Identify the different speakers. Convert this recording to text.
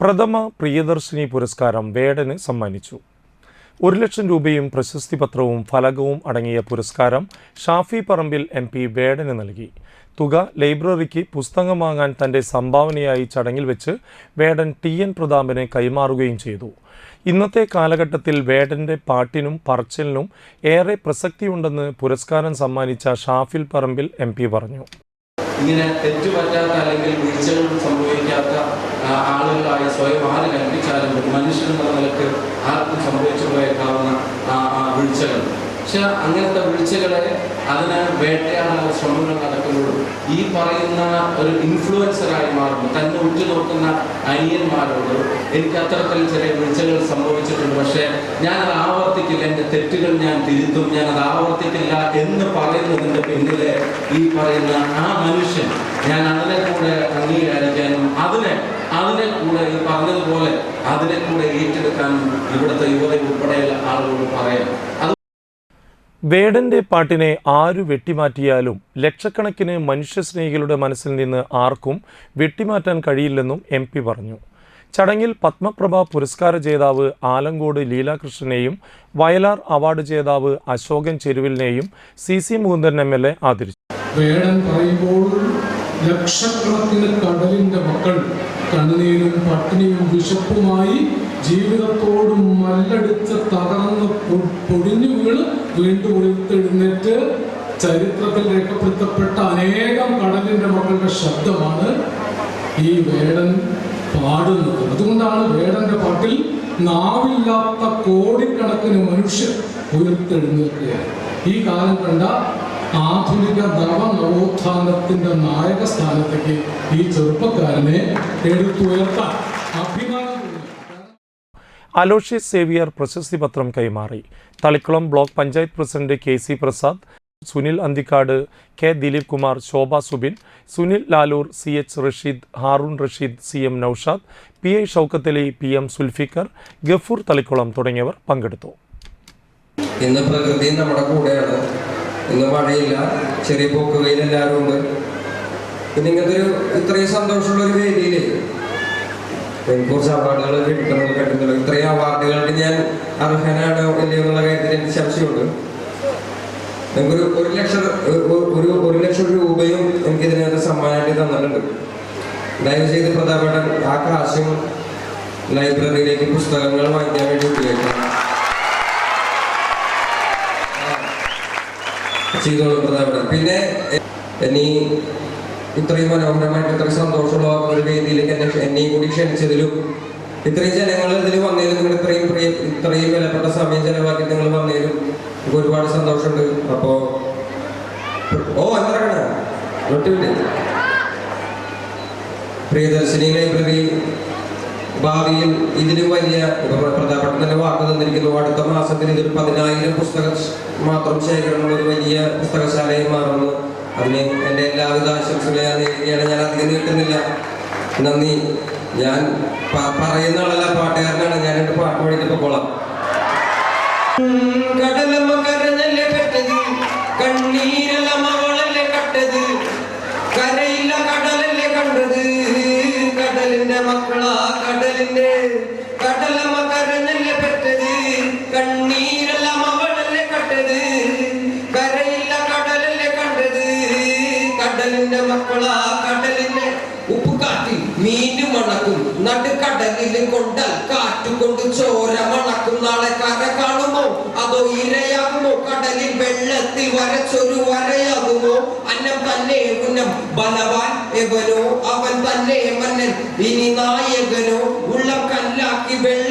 Speaker 1: പ്രഥമ പ്രിയദർശിനി പുരസ്കാരം വേടന് സമ്മാനിച്ചു. ഒരു ലക്ഷം രൂപയും പ്രശസ്തി പത്രവും ഫലകവും അടങ്ങിയ പുരസ്കാരം ഷാഫി പറമ്പിൽ എം പി വേടന് നൽകി. തുക ലൈബ്രറിക്ക് പുസ്തകം വാങ്ങാൻ തന്റെ സംഭാവനയായി ചടങ്ങിൽ വെച്ച് വേടൻ ടി എൻ പ്രതാപനെ കൈമാറുകയും ചെയ്തു. ഇന്നത്തെ കാലഘട്ടത്തിൽ വേടന്റെ പാട്ടിനും പറച്ചിലിനും ഏറെ പ്രസക്തിയുണ്ടെന്ന് പുരസ്കാരം സമ്മാനിച്ച ഷാഫിൽ പറമ്പിൽ എം പറഞ്ഞു.
Speaker 2: ഇങ്ങനെ തെറ്റുപറ്റാത്ത അല്ലെങ്കിൽ വീഴ്ചകൾ സംഭവിക്കാത്ത ആളുകളായി സ്വയം ആര് കൽപ്പിച്ചാലും മനുഷ്യൻ എന്ന നിലയ്ക്ക് ആർക്കും സംഭവിച്ചു പോയേക്കാവുന്ന വീഴ്ചകൾ പക്ഷെ അങ്ങനത്തെ വീഴ്ചകളെ അതിന് വേട്ടയാടാനുള്ള ശ്രമങ്ങൾ നടക്കുമ്പോഴും ഈ പറയുന്ന ഒരു ഇൻഫ്ലുവൻസറായി മാറുമ്പോൾ തന്നെ ഉറ്റുനോക്കുന്ന അനിയന്മാരോട് എനിക്ക് അത്തരത്തിൽ ചെറിയ വീഴ്ചകൾ സംഭവിച്ചിട്ടുണ്ട്. പക്ഷേ അത് ആവർത്തിക്കില്ല. എന്റെ തെറ്റുകൾ ഞാൻ തിരുത്തും. ഞാൻ അത് ആവർത്തിക്കില്ല എന്ന് പറയുന്നതിന്റെ പിന്നിലെ ഈ പറയുന്ന ആ മനുഷ്യൻ ഞാൻ അതിനെ കൂടെ അംഗീകരിക്കാനും അതിനെ അതിനെ കൂടെ ഈ പറഞ്ഞതുപോലെ അതിനെ കൂടെ ഏറ്റെടുക്കാനും ഇവിടുത്തെ യുവത ഉൾപ്പെടെയുള്ള ആളുകളോട് പറയാം. അത്
Speaker 1: വേടന്റെ പാട്ടിനെ ആരു വെട്ടിമാറ്റിയാലും ലക്ഷക്കണക്കിന് മനുഷ്യസ്നേഹികളുടെ മനസ്സിൽ നിന്ന് ആർക്കും വെട്ടിമാറ്റാൻ കഴിയില്ലെന്നും എം പി പറഞ്ഞു. ചടങ്ങിൽ പത്മപ്രഭ പുരസ്കാര ജേതാവ് ആലങ്കോട് ലീലാകൃഷ്ണനെയും വയലാർ അവാർഡ് ജേതാവ് Ashokan ചെരുവിലിനെയും C C Mukundan M L A ആദരിച്ചു.
Speaker 3: വേടൻ പറയുമ്പോൾ ലക്ഷക്കണക്കിന് കടലിന്റെ മക്കൾ കണ്ണുനീരും പട്ടിണിയും വിശപ്പുമായി ജീവിതത്തോടും മല്ലടിച്ച് തകർന്ന് പൊടിഞ്ഞു വീണ് വീണ്ടും ഉയർത്തെഴുന്നേറ്റ് ചരിത്രത്തിൽ രേഖപ്പെടുത്തപ്പെട്ട അനേകം കടലിന്റെ മക്കളുടെ ശബ്ദമാണ് ഈ വേടൻ പാടുന്നത്. അതുകൊണ്ടാണ് വേടന്റെ പാട്ടിൽ നാവില്ലാത്ത കോടിക്കണക്കിന് മനുഷ്യർ ഉയർത്തെഴുന്നേൽക്കുകയാണ് ഈ കാലം കണ്ട ആധുനിക നവ നവോത്ഥാനത്തിന്റെ നായക സ്ഥാനത്തേക്ക് ഈ ചെറുപ്പക്കാരനെ എടുത്തുയർത്താൻ അഭിമാനം.
Speaker 1: അലോഷ്യസ് സേവിയർ പ്രശസ്തി പത്രം കൈമാറി. Thalikulam block panchayat president K C Prasad Sunil Anthikkad K Dileep Kumar Shobha Subin Sunil Lalur C H Rasheed Haroon Rasheed C M Noushad P I Shoukathali P M Sulfikar Gafoor Thalikulam തുടങ്ങിയവർ പങ്കെടുത്തു.
Speaker 4: ഇന്ന് പ്രകൃതി നമ്മുടെ കൂടെയാണ്. ഇന്ന് മഴയില്ല ചെറിയ പോക്ക് വെയിലെല്ലാവരും ഉണ്ട് പിന്നെ ഇങ്ങനത്തെ ഒരു ഇത്രയും സന്തോഷമുള്ള ഒരു വേദിയിൽ കുറച്ച് അവാർഡുകൾ കിട്ടുന്നത് കിട്ടുന്നുള്ളൂ ഇത്രയും അവാർഡുകൾക്ക് ഞാൻ അർഹനാണോ എന്നുള്ള കാര്യത്തിൽ എനിക്ക് സംശയമുണ്ട്. നമുക്കൊരു ഒരു ലക്ഷം ഒരു- ഒരു ഒരു ലക്ഷം രൂപയും എനിക്ക് ഇതിനകത്ത് സമ്മാനമായിട്ട് തന്നിട്ടുണ്ട്. ദയവ് ചെയ്ത് പ്രധാനപ്പെട്ട ആ കാശും ലൈബ്രറിയിലേക്ക് പുസ്തകങ്ങൾ വാങ്ങിക്കാൻ വേണ്ടി ഉപയോഗിക്കണം. ചെയ്തോളൂ പ്രധാനപ്പെട്ട പിന്നെ ഇനി ഇത്രയും മനോഹരമായിട്ട് ഇത്രയും സന്തോഷമുള്ള ഒരു വേദിയിലേക്ക് എന്നെ എന്നെയും കൂടി ക്ഷണിച്ചതിലും ഇത്രയും ജനങ്ങൾ ഇതിൽ വന്നതിലും നിങ്ങൾ ഇത്രയും പ്രിയ ഇത്രയും വിലപ്പെട്ട സമയം ചെലവാക്കി നിങ്ങൾ വന്നതിലും എനിക്ക് ഒരുപാട് സന്തോഷമുണ്ട്. അപ്പോ ഓ ഒട്ടുമില്ല. പ്രിയദർശിനി ലൈബ്രറി ഭാവിയിൽ ഇതിന് വലിയ പ്രധാനപ്പെട്ട തന്നെ വാക്ക് തന്നിരിക്കുന്നു. അടുത്ത മാസത്തിൽ ഇതൊരു പതിനായിരം പുസ്തക മാത്രം ശേഖരമുള്ള ഒരു വലിയ പുസ്തകശാലയായി മാറുന്നു. അതിന് എന്റെ എല്ലാവിധ ആശംസകളും ഞാൻ അധികം നീട്ടുന്നില്ല. നന്ദി. ഞാൻ പറയുന്ന ആളല്ല പാട്ടുകാരനാണ്. ഞാൻ എന്റെ പാട്ട് പാടിയിട്ട് പോകോളാം കടലമ്മ കരയില്ല കടലിന്റെ മക്കളാ കടലിന്റെ കടലമ്മ കരഞ്ഞല്ലേ പെട്ടത്? കണ്ണീരല്ല മകളല്ലേ കട്ടത് കരയില്ല കടലിന്റെ മക്കളാ കടലിന്റെ ഉപ്പ് കാട്ടി മീന് മണക്കും. നടുക്കടലിൽ കൊണ്ടാൽ കാറ്റുകൊണ്ട് ചോര മണക്കും. നാളെ അതോ ഇരയാകുമോ? കടലിൽ വെള്ളത്തിൽ വരച്ചൊരു വരയാകുമോ? അന്നം തന്നെ ഉന്നം. ബലവാൻ അവൻ തന്നെ മന്നൻ. ഇനി നായകനോ Happy birthday!